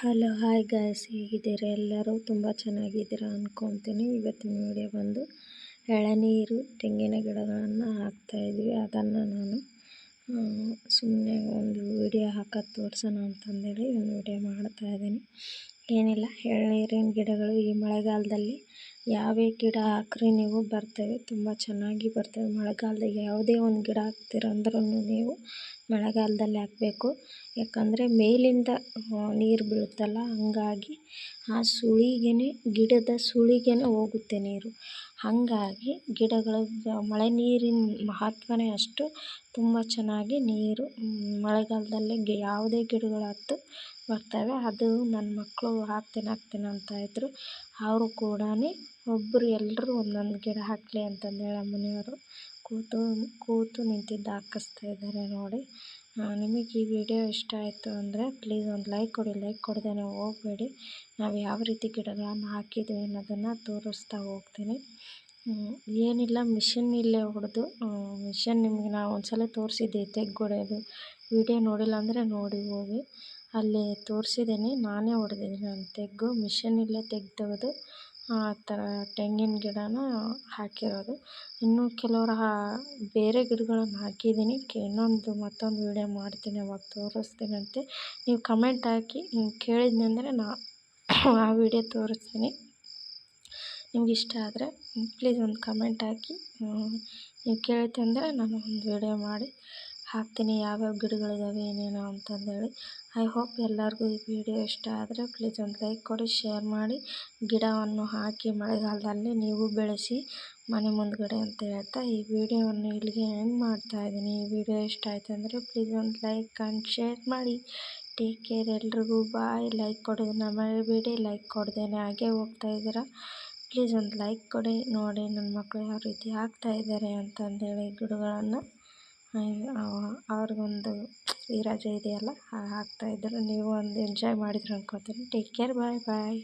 Hello, hi guys, ಹೇಗಿದ್ದೀರಾ? ಎಲ್ಲರೂ ತುಂಬ ಚೆನ್ನಾಗಿದ್ದೀರಾ ಅಂದ್ಕೊತೀನಿ ಇವತ್ತಿನ ವಿಡಿಯೋ ಬಂದು ಎಳನೀರು, ತೆಂಗಿನ ಗಿಡಗಳನ್ನು ಹಾಕ್ತಾಯಿದ್ವಿ ಅದನ್ನು ನಾನು ಸುಮ್ಮನೆ ಒಂದು ವಿಡಿಯೋ ಹಾಕೋದು ತೋರಿಸೋಣ ಅಂತಂದೇಳಿ ಒಂದು ವಿಡಿಯೋ ಮಾಡ್ತಾಯಿದ್ದೀನಿ ಏನಿಲ್ಲ, ಎಳನೀರಿನ ಗಿಡಗಳು ಈ ಮಳೆಗಾಲದಲ್ಲಿ ಯಾವೇ ಗಿಡ ಹಾಕ್ರಿ ನೀವು ಬರ್ತವೆ. ತುಂಬ ಚೆನ್ನಾಗಿ ಬರ್ತವೆ. ಮಳೆಗಾಲದಾಗ ಯಾವುದೇ ಒಂದು ಗಿಡ ಹಾಕ್ತೀರಂದ್ರೂ ನೀವು ಮಳೆಗಾಲದಲ್ಲಿ ಹಾಕಬೇಕು. ಯಾಕಂದರೆ ಮೇಲಿಂದ ನೀರು ಬೀಳುತ್ತಲ್ಲ, ಹಾಗಾಗಿ ಆ ಸುಳಿಗೆ ಗಿಡದ ಸುಳಿಗೇ ಹೋಗುತ್ತೆ ನೀರು. ಹಾಗಾಗಿ ಗಿಡಗಳು ಮಳೆ ನೀರಿನ ಮಹತ್ವವೇ ಅಷ್ಟು, ತುಂಬ ಚೆನ್ನಾಗಿ ನೀರು ಮಳೆಗಾಲದಲ್ಲಿ ಗಿ, ಯಾವುದೇ ಗಿಡಗಳಾಯ್ತು ಬರ್ತವೆ, ಅದು ನನ್ನ ಮಕ್ಕಳು ಹಾಕ್ತೀನಿ ಹಾಕ್ತೀನಿ ಅಂತ ಇದ್ದರು ಅವರು ಕೂಡ ಒಬ್ಬರು ಎಲ್ಲರೂ ಒಂದೊಂದು ಗಿಡ ಹಾಕಲಿ ಅಂತಂದೇಳಿ ನಮ್ಮ ಮನೆಯವರು. ಕೂತು ಕೂತು ನಿಂತಿದ್ದು ಹಾಕಿಸ್ತಾ ಇದ್ದಾರೆ ನೋಡಿ. ನಿಮಗೆ ಈ ವಿಡಿಯೋ ಇಷ್ಟ ಆಯಿತು ಅಂದರೆ ಪ್ಲೀಸ್ ಒಂದು ಲೈಕ್ ಕೊಡಿ ಲೈಕ್ ಕೊಡ್ದೇ ಹೋಗಬೇಡಿ. ನಾವು ಯಾವ ರೀತಿ ಗಿಡಗಳನ್ನು ಹಾಕಿದ್ದೀವಿ ಅನ್ನೋದನ್ನು ತೋರಿಸ್ತಾ ಹೋಗ್ತೀನಿ. ಏನಿಲ್ಲ ಮಿಷಿನ್ ಇಲ್ಲೇ ಹೊಡೆದು ಮಿಷನ್ ನಿಮಗೆ ನಾವು ಒಂದ್ಸಲ ತೋರಿಸಿದ್ದೆ ತೆಗ್ಗೊಡೆಯೋದು ವಿಡಿಯೋ ನೋಡಿಲ್ಲ ಅಂದರೆ ನೋಡಿ ಹೋಗಿ. ಅಲ್ಲಿ ತೋರಿಸಿದ್ದೀನಿ, ನಾನೇ ಹೊಡೆದಿದ್ದೀನಿ ನಾನು ತೆಗ್ಗು. ಮಿಷಿನಲ್ಲೇ ತೆಗ್ದು ತೆಗೆದು ಆ ಥರ ತೆಂಗಿನ ಗಿಡನ ಹಾಕಿರೋದು. ಇನ್ನೂ ಕೆಲವರು ಬೇರೆ ಗಿಡಗಳನ್ನು ಹಾಕಿದ್ದೀನಿ. ಇನ್ನೊಂದು ಮತ್ತೊಂದು ವೀಡಿಯೋ ಮಾಡ್ತೀನಿ, ಅವಾಗ ತೋರಿಸ್ತೀನಂತೆ. ನೀವು ಕಮೆಂಟ್ ಹಾಕಿ ನೀವು ಕೇಳಿದ್ನಂದರೆ ನಾ ಆ ವಿಡಿಯೋ ತೋರಿಸ್ತೀನಿ. ನಿಮ್ಗೆ ಇಷ್ಟ ಆದರೆ ಪ್ಲೀಸ್ ಒಂದು ಕಮೆಂಟ್ ಹಾಕಿ ನೀವು ಕೇಳ್ತಂದರೆ ನಾನು ಒಂದು ವಿಡಿಯೋ ಮಾಡಿ ಹಾಕ್ತೀನಿ, ಯಾವ್ಯಾವ ಗಿಡಗಳಿದ್ದಾವೆ ಏನೇನು ಅಂತಂದೇಳಿ. ಐ ಹೋಪ್ ಎಲ್ಲರಿಗೂ ಈ ವಿಡಿಯೋ ಇಷ್ಟ ಆದರೆ ಪ್ಲೀಸ್ ಒಂದು ಲೈಕ್ ಕೊಡಿ ಶೇರ್ ಮಾಡಿ. ಗಿಡವನ್ನು ಹಾಕಿ ಮಳೆಗಾಲದಲ್ಲಿ ನೀವು ಬೆಳೆಸಿ ಮನೆ ಮುಂದ್ಗಡೆ ಅಂತ ಹೇಳ್ತಾ ಈ ವಿಡಿಯೋವನ್ನು ಇಲ್ಲಿಗೆ ಎಂಡ್ ಮಾಡ್ತಾ ಮಾಡ್ತಾಯಿದ್ದೀನಿ ಈ ವಿಡಿಯೋ ಇಷ್ಟ ಆಯ್ತು ಅಂದರೆ ಪ್ಲೀಸ್ ಒಂದು ಲೈಕ್ ಆ್ಯಂಡ್ ಶೇರ್ ಮಾಡಿ. ಟೇಕ್ ಕೇರ್ ಎಲ್ರಿಗೂ ಬಾಯ್ ಲೈಕ್ ಕೊಡೋದನ್ನ ಮರಿಬೇಡಿ ಲೈಕ್ ಕೊಡ್ದೇನೆ ಹಾಗೆ ಹೋಗ್ತಾ ಇದ್ದೀರಾ. ಪ್ಲೀಸ್ ಒಂದು ಲೈಕ್ ಕೊಡಿ, ನೋಡಿ ನನ್ನ ಮಕ್ಕಳು ಯಾವ ರೀತಿ ಹಾಕ್ತಾ ಇದ್ದಾರೆ ಅಂತಂದೇಳಿ ಗಿಡಗಳನ್ನು. ಅವ್ರಿಗೊಂದು ಈ ರಜೆ ಇದೆಯಲ್ಲ ಹಾಕ್ತಾಯಿದ್ರು ನೀವು ಒಂದು ಎಂಜಾಯ್ ಮಾಡಿದ್ರು ಅನ್ಕೋತೀನಿ. ಟೇಕ್ ಕೇರ್ ಬಾಯ್ ಬಾಯ್